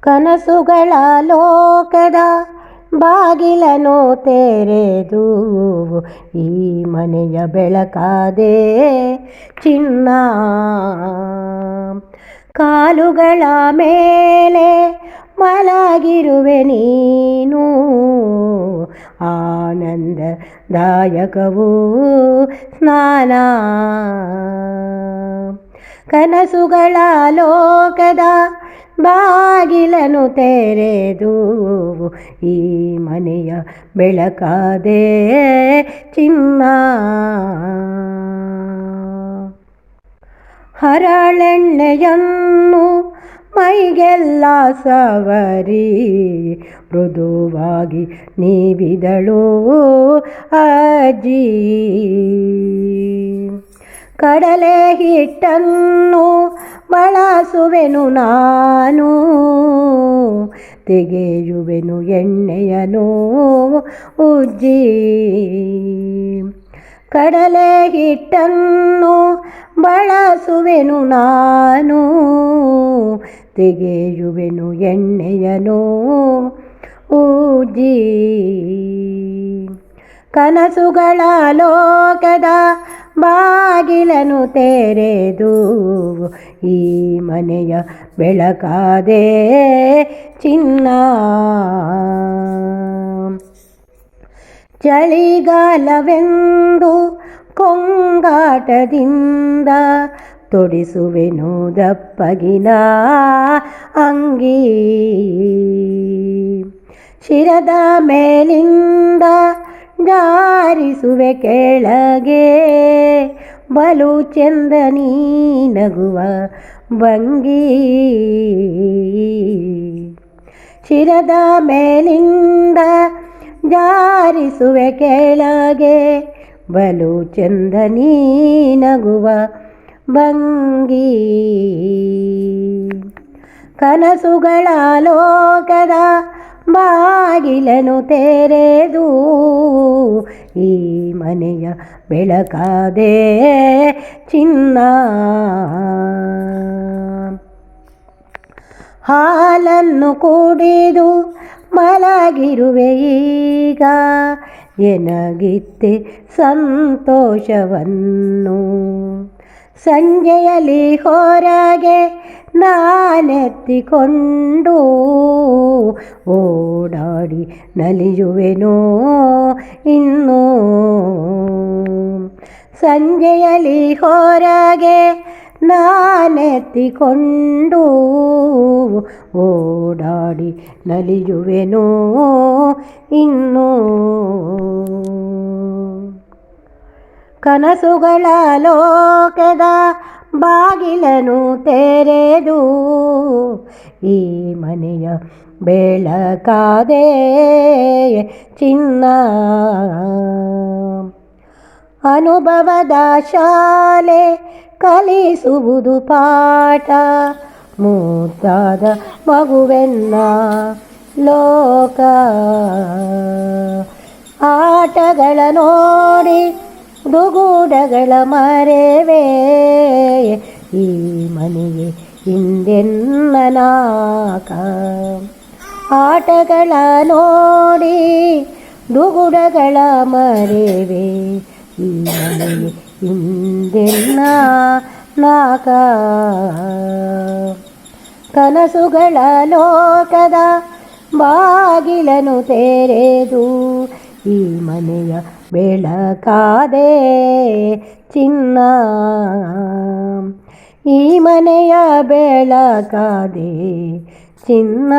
ಕನಸುಗಳ ಲೋಕದ ಬಾಗಿಲನು ತೆರೆದು ಈ ಮನೆಯ ಬೆಳಕಾದೆ ಚಿನ್ನ. ಕಾಲುಗಳ ಮೇಲೆ ಮಲಗಿರುವೆ ನೀನು ಆನಂದದಾಯಕವೂ ಸ್ನಾನ. ಕನಸುಗಳ ಲೋಕದ ಬಾಗಿಲನು ತೆರೆದು ಈ ಮನೆಯ ಬೆಳಕಾದೆ ಚಿನ್ನ. ಹರಳೆಣ್ಣೆಯನ್ನು ಮೈಗೆಲ್ಲ ಸವರಿ ಮೃದುವಾಗಿ ನೀವಿದಳು ಅಜ್ಜಿ. ಕಡಲೆ ಹಿಟ್ಟನ್ನು ಬಳಸುವೆನು ನಾನು. ತೆಗೆಯುವೆನು ಎಣ್ಣೆಯನು ಉಜ್ಜಿ. ಕಡಲೆ ಹಿಟ್ಟನ್ನು ಬಳಸುವೆನು ನಾನು. ತೆಗೆಯುವೆನು ಎಣ್ಣೆಯನು ಉಜ್ಜಿ. ಕನಸುಗಳ ಲೋಕದ ಬಾಗಿಲನು ತೆರೆದು ಈ ಮನೆಯ ಬೆಳಕಾದೆ ಚಿನ್ನ. ಚಳಿಗಾಲವೆಂದು ಕೊಂಗಾಟದಿಂದ ತೊಡಿಸುವೆನು ದಪ್ಪಗಿನ ಅಂಗಿ. ಶಿರದ ಮೇಲಿಂದ ಜಾರಿಸುವೆ ಕೆಳಗೆ ಬಲು ಚಂದನಿ ನಗುವ ಭಂಗಿ. ಶಿರದ ಮೇಲಿಂದ ಜಾರಿಸುವೆ ಕೆಳಗೆ ಬಲು ಚಂದ ನೀ ನಗುವ ಭಂಗಿ. ಕನಸುಗಳ ಲೋಕದ ಬಾಗಿಲನು ತೆರೆದು ಈ ಮನೆಯ ಬೆಳಕಾದೆ ಚಿನ್ನ. ಹಾಲನ್ನು ಕುಡಿದು ಮಲಗಿರುವೆ ಈಗ. ಎನಗಿತ್ತೆ ಸಂತೋಷವನ್ನು. ಸಂಜೆಯಲ್ಲಿ ಹೊರಗೆ ನಾನೆತ್ತಿಕೊಂಡು ಓಡಾಡಿ ನಲಿಯುವೆನೋ ಇನ್ನೂ. ಸಂಜೆಯಲ್ಲಿ ಹೊರಗೆ ನಾನೆತ್ತಿಕೊಂಡು ಓಡಾಡಿ ನಲಿಯುವೆನೋ ಇನ್ನೂ. ಕನಸುಗಳ ಲೋಕದ ಬಾಗಿಲನು ತೆರೆದು ಈ ಮನೆಯ ಬೆಳಕಾದೆ ಚಿನ್ನ. ಅನುಭವದ ಶಾಲೆ ಕಲಿಸುವುದು ಪಾಠ ಮುದ್ದಾದ ಮಗುವೆನ್ನ ಲೋಕ. ಆಟಗಳ ನೋಡಿ ದುಗುಡಗಳ ಮರೆವೇ. ಈ ಮನೆಗೆ ಹಿಂದೆನ್ನನಾಕ ಆಟಗಳ ನೋಡಿ ಡುಗುಡಗಳ ಮರೆವೆ. ಈ ಮನೆಗೆ ಹಿಂದೆನ್ನ ನಾಕ. ಕನಸುಗಳ ಲೋಕದ ಬಾಗಿಲನು ತೆರೆದು ಈ ಮನೆಯ ಬೆಳಕಾದೆ ಚಿನ್ನ. ಈ ಮನೆಯ ಬೆಳಕಾದೆ ಚಿನ್ನ.